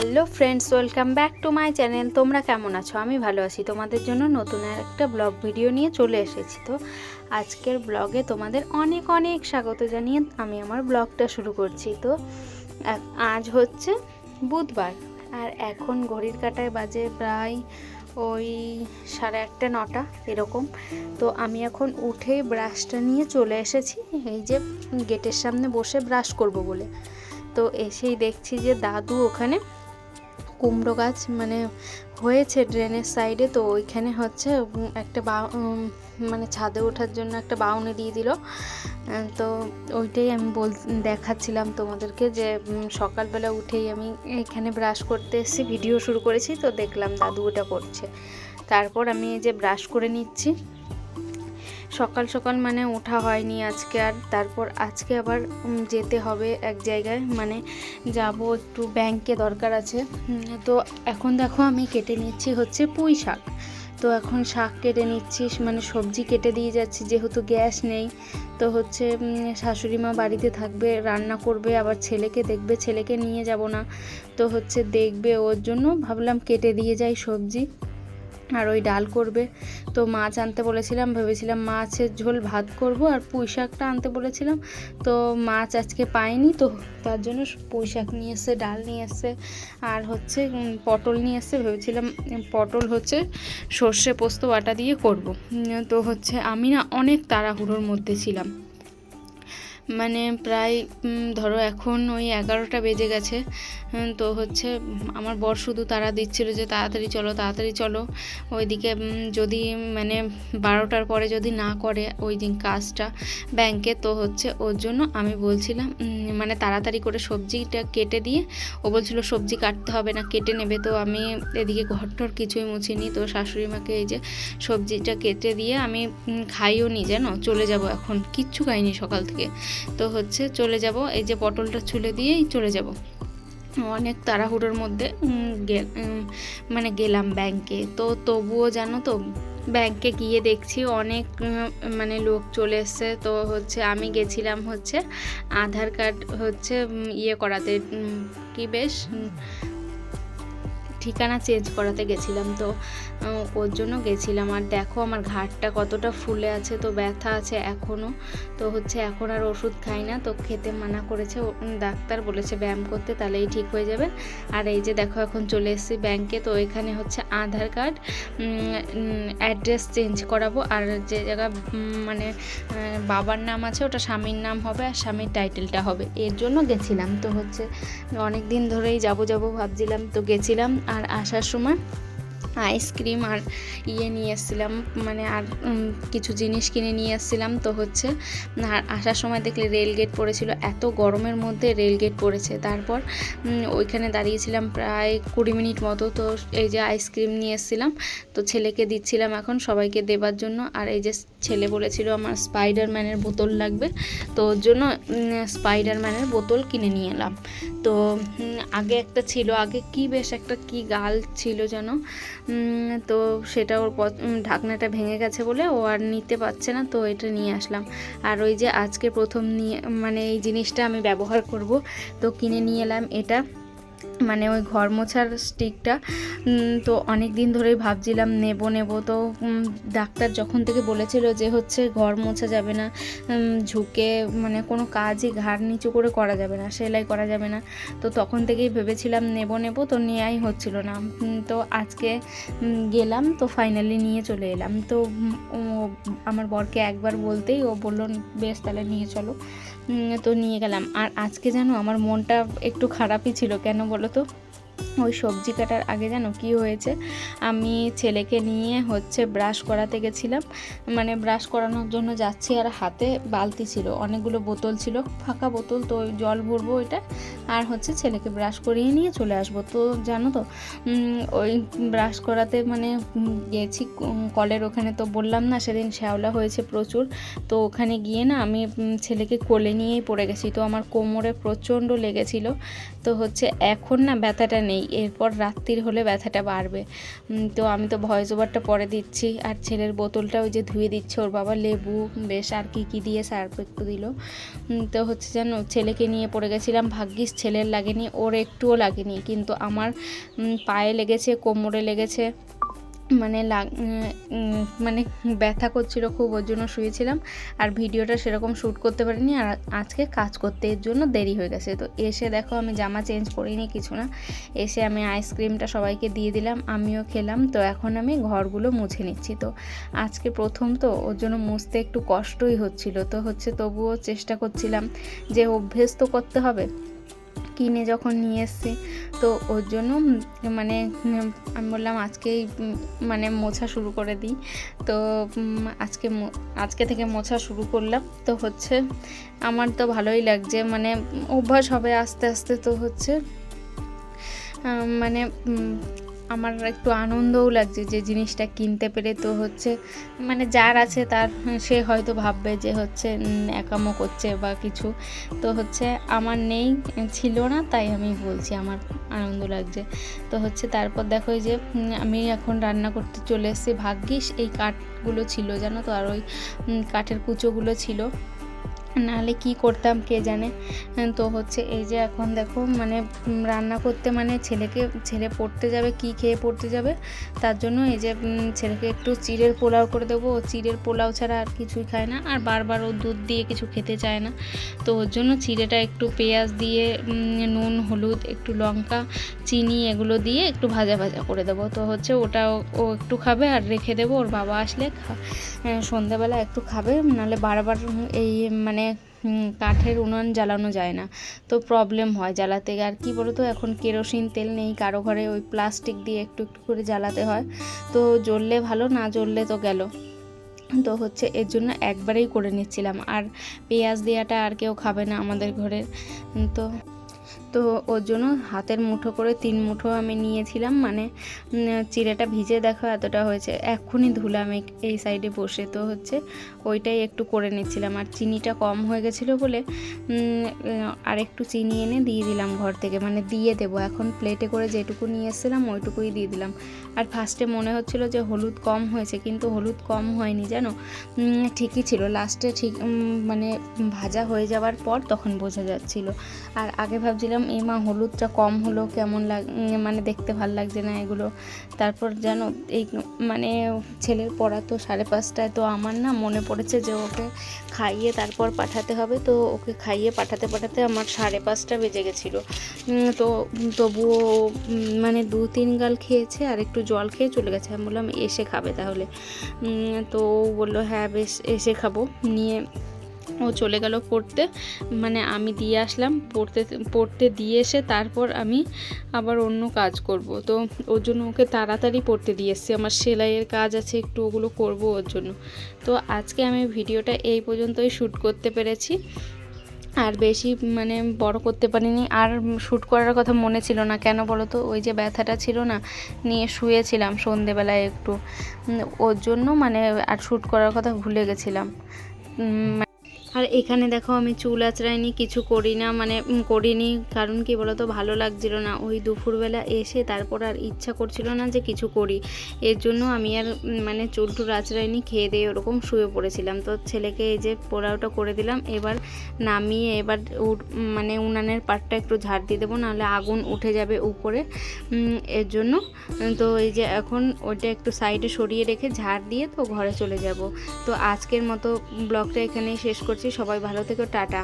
Hello friends, welcome back to my channel. তোমরা কেমন আছো? আমি ভালো আছি। তোমাদের জন্য নতুন একটা ব্লগ ভিডিও নিয়ে চলে এসেছি। তো আজকের ব্লগে তোমাদের অনেক অনেক স্বাগত জানিয়ে আমি আমার ব্লগটা শুরু করছি। তো আজ হচ্ছে বুধবার। আর এখন ঘড়ির কাটায় বাজে প্রায় ওই সাড়ে আটটা, নটা, এরকম। তো আমি এখন উঠে ব্রাশটা নিয়ে চলে এসেছি। এই যে গেটের সামনে বসে ব্রাশ করব বলে। তো এসেই দেখছি যে দাদু ওখানে কুমড়ো গাছ মানে হয়েছে ড্রেনের সাইডে তো ওইখানে হচ্ছে একটা বা মানে ছাদে ওঠার জন্য একটা বাউনি দিয়ে দিল। তো ওইটাই আমি বল, দেখাচ্ছিলাম তোমাদেরকে যে সকালবেলা উঠেই আমি এখানে ব্রাশ করতে এসেছি ভিডিও শুরু করেছি, তো দেখলাম দাদু ওটা করছে। তারপর আমি এই যে ব্রাশ করে নিচ্ছি। সকাল সকাল মানে ওঠা হয়নি আজকে আর তারপর আজকে আবার যেতে হবে এক জায়গায়। মানে যাব একটু ব্যাংকে দরকার আছে। তো এখন দেখো আমি কেটে নিচ্ছি হচ্ছে পুঁই শাক। তো এখন শাক কেটে নিচ্ছি মানে সবজি কেটে দিয়ে যাচ্ছি, যেহেতু গ্যাস নেই। তো হচ্ছে শাশুড়ি মা বাড়িতে থাকবে, রান্না করবে, আবার ছেলেকে দেখবে, ছেলেকে নিয়ে যাব না। তো হচ্ছে দেখবে ওর জন্য ভাবলাম কেটে দিয়ে যাই সবজি। আর ওই ডাল করবে। তো মাছ আনতে বলেছিলাম, ভেবেছিলাম মাছের ঝোল ভাত করব আর পুঁই শাকটা আনতে বলেছিলাম। তো মাছ আজকে পাইনি, তো তার জন্য পুঁই শাক নিয়ে এসে ডাল নিয়ে এসে আর হচ্ছে পটল নিয়ে এসছে। ভেবেছিলাম পটল হচ্ছে সর্ষে পোস্ত বাটা দিয়ে করব। তো হচ্ছে আমি না অনেক তাড়াহুড়োর মধ্যে ছিলাম। মানে প্রায় ধরো এখন ওই এগারোটা বেজে গেছে। তো হচ্ছে, আমার বর শুধু তারা দিচ্ছিল যে তাড়াতাড়ি চলো তাড়াতাড়ি চলো। ওইদিকে যদি মানে বারোটার পরে যদি না করে ওই দিন কাজটা ব্যাংকে, তো হচ্ছে ওর জন্য আমি বলছিলাম মানে তাড়াতাড়ি করে সবজিটা কেটে দিয়ে, ও বলছিল সবজি কাটতে হবে না, কেটে নেবে। তো আমি এদিকে ঘরটর কিছুই মুছিনি। তো শাশুড়ি মাকে এই যে সবজিটা কেটে দিয়ে আমি খাইও নি জানো চলে যাব এখন। কিচ্ছু খাইনি সকাল থেকে। তো হচ্ছে চলে যাব, এই যে পটলটা ছুলে দিয়েই চলে যাব। অনেক তাড়াহুড়োর মধ্যে মানে গেলাম ব্যাংকে। তো তবুও জানো তো, ব্যাংকে গিয়ে দেখছি অনেক মানে লোক চলে এসছে। তো হচ্ছে আমি গেছিলাম হচ্ছে আধার কার্ড হচ্ছে ইয়ে করাতে কি বেশ ঠিকানা চেঞ্জ করাতে গেছিলাম তো ওর জন্য গেছিলাম। আর দেখো আমার ঘাটটা কতটা ফুলে আছে, তো ব্যথা আছে এখনও তো হচ্ছে এখন আর ওষুধ খাই না, তো খেতে মানা করেছে। ডাক্তার বলেছে ব্যায়াম করতে, তাহলেই ঠিক হয়ে যাবে। আর এই যে দেখো এখন চলে এসেছি ব্যাংকে, তো এখানে হচ্ছে আধার কার্ড অ্যাড্রেস চেঞ্জ করাবো। আর যে জায়গা মানে বাবার নাম আছে, ওটা স্বামীর নাম হবে আর স্বামীর টাইটেলটা হবে। এর জন্য গেছিলাম। তো হচ্ছে অনেক দিন ধরেই যাব যাব ভাবছিলাম, তো গেছিলাম। আর আসার সময় আইসক্রিম আর ইয়ে নিয়ে এসেছিলাম মানে আর কিছু জিনিস কিনে নিয়ে এসেছিলাম তো হচ্ছে, আর আসার সময় দেখলে রেল গেট পড়েছিল, এত গরমের মধ্যে রেল গেট পড়েছে। তারপর ওইখানে দাঁড়িয়েছিলাম প্রায় কুড়ি মিনিট মতো। তো এই যে আইসক্রিম নিয়ে এসেছিলাম তো ছেলেকে দিচ্ছিলাম এখন সবাইকে দেবার জন্য। আর এই যে ছেলে বলেছিল আমার স্পাইডারম্যানের বোতল লাগবে, তো ওর জন্য স্পাইডারম্যানের বোতল কিনে নিয়ে এলাম। তো আগে একটা ছিল, আগে কি বেশ একটা কি গাল ছিল যেন তো সেটা ওর ঢাকনাটা ভেঙে গেছে বলে ও আর নিতে পারছে না, তো এটা নিয়ে আসলাম। আর ওই যে আজকে প্রথম নিয়ে মানে এই জিনিসটা আমি ব্যবহার করব, তো কিনে নিয়ে এলাম এটা। মানে ওই ঘর মোছার স্টিকটা তো অনেক দিন ধরেই ভাবছিলাম নেব নেব। তো ডাক্তার যখন থেকে বলেছিল যে হচ্ছে ঘর মোছা যাবে না ঝুঁকে মানে কোনো কাজই ঘাড় নিচু করে করা যাবে না, সেলাই করা যাবে না। তো তখন থেকেই ভেবেছিলাম নেব নেব, তো নেওয়াই হচ্ছিল না। তো আজকে গেলাম, তো ফাইনালি নিয়ে চলে এলাম। তো আমার বরকে একবার বলতেই ও বলল, বেশ, তাহলে নিয়ে চলো। তো নিয়ে গেলাম। আর আজকে যেন আমার মনটা একটু খারাপই ছিল কেন বলো তো? ওই সবজি কাটার আগে যেন কি হয়েছে? আমি ছেলেকে নিয়ে হচ্ছে ব্রাশ করাতে গেছিলাম। মানে ব্রাশ করানোর জন্য যাচ্ছি আর হাতে বালতি ছিল। অনেকগুলো বোতল ছিল। ফাঁকা বোতল তো জল ভরবো ওইটা। আর হচ্ছে ছেলেকে ব্রাশ করিয়ে নিয়ে চলে আসব। তো জানো তো ওই ব্রাশ করাতে মানে গেছি কলের ওখানে তো বললাম না, সেদিন শ্যাওলা হয়েছে প্রচুর। তো ওখানে গিয়ে না আমি ছেলেকে কোলে নিয়েই পড়ে গেছি। তো আমার কোমরে প্রচণ্ড লেগেছিল। তো হচ্ছে এখন না ব্যথাটা নেই, এরপর রাত্রির হলে ব্যথাটা বাড়বে। তো আমি তো ভয়েস ওভারটা পরে দিচ্ছি, আর ছেলের বোতলটা ওই যে ধুয়ে দিচ্ছে, ওর বাবা লেবু, বেশ আর কি কী দিয়ে সার্ফ একটু দিল। তো হচ্ছে যেন ছেলেকে নিয়ে পড়ে গেছিলাম, ভাগ্যিস ছেলের লাগেনি, ওর একটুও লাগেনি, কিন্তু আমার পায়ে লেগেছে, কোমরে লেগেছে। মানে মানে ব্যথা করছিল খুব, ওর জন্য শুয়েছিলাম। আর ভিডিওটা সেরকম শ্যুট করতে পারিনি। আর আজকে কাজ করতে এর জন্য দেরি হয়ে গেছে। তো এসে দেখো, আমি জামা চেঞ্জ করিনি কিছু না। এসে আমি আইসক্রিমটা সবাইকে দিয়ে দিলাম, আমিও খেলাম। তো এখন আমি ঘরগুলো মুছে নিচ্ছি। তো আজকে প্রথম তো ওর জন্য মুছতে একটু কষ্টই হচ্ছিল। তো হচ্ছে তবুও চেষ্টা করছিলাম যে অভ্যেস তো করতে হবে। কিনে যখন নিয়ে এসছি। তো ওর জন্য মানে আমি বললাম আজকেই মানে মোছা শুরু করে দিই। তো আজকে আজকে থেকে মোছা শুরু করলাম। তো হচ্ছে আমার তো ভালোই লাগছে মানে অভ্যাস হবে আস্তে আস্তে তো হচ্ছে। মানে আমার একটু আনন্দও লাগছে যে জিনিসটা কিনতে পেরে তো হচ্ছে মানে যার আছে তার সে হয়তো ভাববে যে হচ্ছে একামো করছে বা কিছু। তো হচ্ছে আমার নেই, ছিল না, তাই আমি বলছি আমার আনন্দ লাগছে। তো হচ্ছে তারপর দেখো যে আমি এখন রান্না করতে চলে এসেছি ভাগ্যিস, এই কাঠগুলো ছিল জানো তো, আর ওই কাঠের কুচোগুলো ছিল। নাহলে কি করতাম কে জানে? তো হচ্ছে এই যে এখন দেখো মানে রান্না করতে মানে ছেলেকে, ছেলে পড়তে যাবে, কি খেয়ে পড়তে যাবে? তার জন্য এই যে ছেলেকে একটু চিড়ের পোলাও করে দেবো। ও চিড়ের পোলাও ছাড়া আর কিছুই খায় না, আর বারবার ও দুধ দিয়ে কিছু খেতে চায় না। তো ওর জন্য চিড়েটা একটু পেঁয়াজ দিয়ে নুন, হলুদ, একটু লঙ্কা, চিনি এগুলো দিয়ে একটু ভাজা ভাজা করে দেবো। তো হচ্ছে ওটা ও- একটু খাবে আর রেখে দেবো। ওর বাবা আসলে সন্ধ্যাবেলা একটু খাবে, নাহলে বারবার এই মানে কাঠের উনুন জ্বালানো যায় না। তো প্রবলেম হয় জ্বালাতে আর কি বলো তো এখন কেরোসিন তেল নেই, কারও ঘরে ওই প্লাস্টিক দিয়ে একটু একটু করে জ্বালাতে হয়। তো জ্বললে ভালো, না জ্বললে তো গেল। তো হচ্ছে এর জন্য একবারেই করে নিচ্ছিলাম। আর পেঁয়াজ দেওয়াটা আর কেউ খাবে না আমাদের ঘরে। তো তো ওর জন্য হাতের মুঠো করে তিন মুঠো আমি নিয়েছিলাম মানে চিড়েটা ভিজে দেখো এতটা হয়েছে। এক্ষুনি ধুলাম এই- সাইডে বসে তো হচ্ছে, ওইটাই একটু করে নিচ্ছিলাম। আর চিনিটা কম হয়ে গেছিল বলে আর একটু চিনি এনে দিয়ে দিলাম ঘর থেকে মানে দিয়ে দেবো। এখন প্লেটে করে যেটুকু নিয়ে এসেছিলাম, ওইটুকুই দিয়ে দিলাম। আর ফার্স্টে মনে হচ্ছিল যে হলুদ কম হয়েছে, কিন্তু হলুদ কম হয়নি, জানো? ঠিকই ছিল। লাস্টে ঠিক মানে ভাজা হয়ে যাওয়ার পর তখন বোঝা যাচ্ছিল। আর আগে ভাবছিলাম এই মা, হলুদটা কম হলো, কেমন লাগ মানে দেখতে ভালো লাগছে না এগুলো। তারপর যেন এই মানে ছেলের পড়া তো সাড়ে পাঁচটায়, তো আমার না মনে পড়েছে যে ওকে খাইয়ে তারপর পাঠাতে হবে। তো ওকে খাইয়ে পাঠাতে পাঠাতে আমার সাড়ে পাঁচটা বেজে গেছিল। তো তবুও মানে দু তিন গাল খেয়েছে আর একটু জল খেয়ে চলে গেছে। আমি বললাম, এসে খাবে তাহলে। তো বলল হ্যাঁ বেশ, এসে খাব। নিয়ে ও চলে গেল পড়তে। মানে আমি দিয়ে আসলাম, পড়তে পড়তে দিয়ে এসে তারপর আমি আবার অন্য কাজ করব। তো ওর জন্য ওকে তাড়াতাড়ি পড়তে দিয়ে এসেছি। আমার সেলাইয়ের কাজ আছে, একটু ওগুলো করব ওর জন্য। তো আজকে আমি ভিডিওটা এই পর্যন্তই শ্যুট করতে পেরেছি। আর বেশি মানে বড় করতে পারিনি। আর শ্যুট করার কথা মনে ছিল না। কেন বলো তো? ওই যে ব্যথাটা ছিল না, নিয়ে শুয়েছিলাম সন্ধেবেলায় একটু। ওর জন্য মানে আর শ্যুট করার কথা ভুলে গেছিলাম। আর এখানে দেখো আমি চুল আঁচড়াইনি, কিছু করি না মানে করিনি, কারণ কি বলতো, ভালো লাগছিল না। ওই দুপুরবেলা এসে তারপর আর ইচ্ছা করছিল না যে কিছু করি। এর জন্য আমি আর মানে চুল টুল আঁচড়াইনি, খেয়ে দিয়ে ওরকম শুয়ে পড়েছিলাম। তো ছেলেকে এই যে পোড়াওটা করে দিলাম, এবার নামিয়ে এবার মানে উনানের পাটটা একটু ঝাড় দিয়ে দেবো, নাহলে আগুন উঠে যাবে উপরে। এর জন্য তো এই যে এখন ওইটা একটু সাইডে সরিয়ে রেখে ঝাড় দিয়ে তো ঘরে চলে যাব। তো আজকের মতো ব্লগটা এখানেই শেষ করছি। সবাই ভালো থেকো টাটা।